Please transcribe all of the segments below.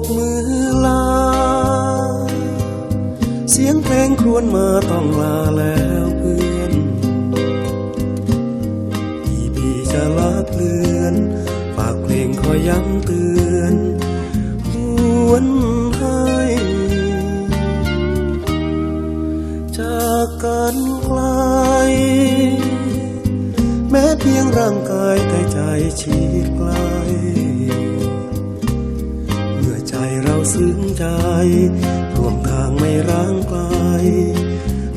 กมือลา เสียงเพลงครวญมาต้องลาแล้วเพื่อน พี่พี่จะลาเพื่อนฝากเพลงคอยย้ำเตือนหวนให้จากกันไกล แม้เพียงร่างกายแต่ใจฉีดกลา ซึ้งใจ ร่วมทางไม่ร้างไกล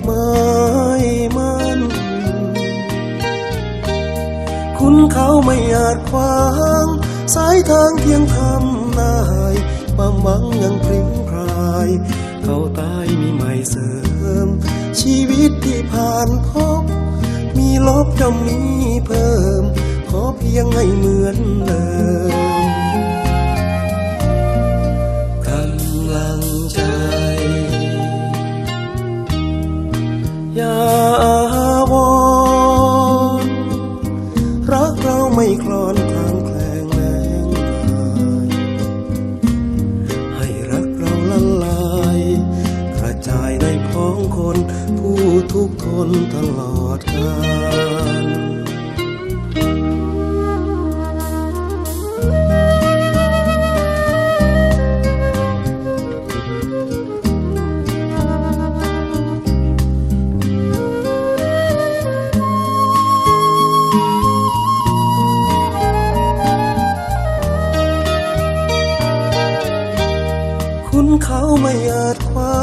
ไม่มัน คุณเขาไม่อาจขวาง สายทางเพียงทำนายความหวังยังพริ้งพราย เขาตายมีใหม่เสริม ชีวิตที่ผ่านพบ มีลบย่อมมีเพิ่ม ขอเพียงให้เหมือนเดิม งใจ อย่าวอรักเราไม่คลอนคลางแคลงแรงหายให้รักเราละลาย กระจายในพ้องคน ผู้ทุกคนตลอดกาล เขาไม่อาจขวา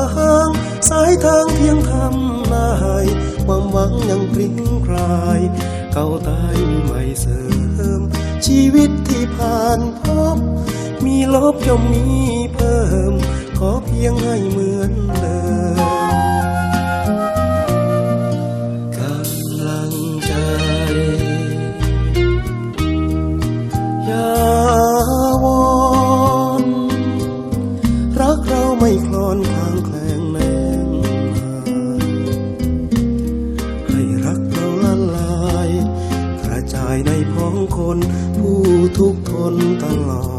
งสายทางเพียงทำนายความหวังยังพริ้งคลาย เก่าตายมีใหม่เสริม ชีวิตที่ผ่านพบ มีลบย่อมมีเพิ่ม ขอเพียงให้เหมือนเดิม คนผู้ทุกทนตลอด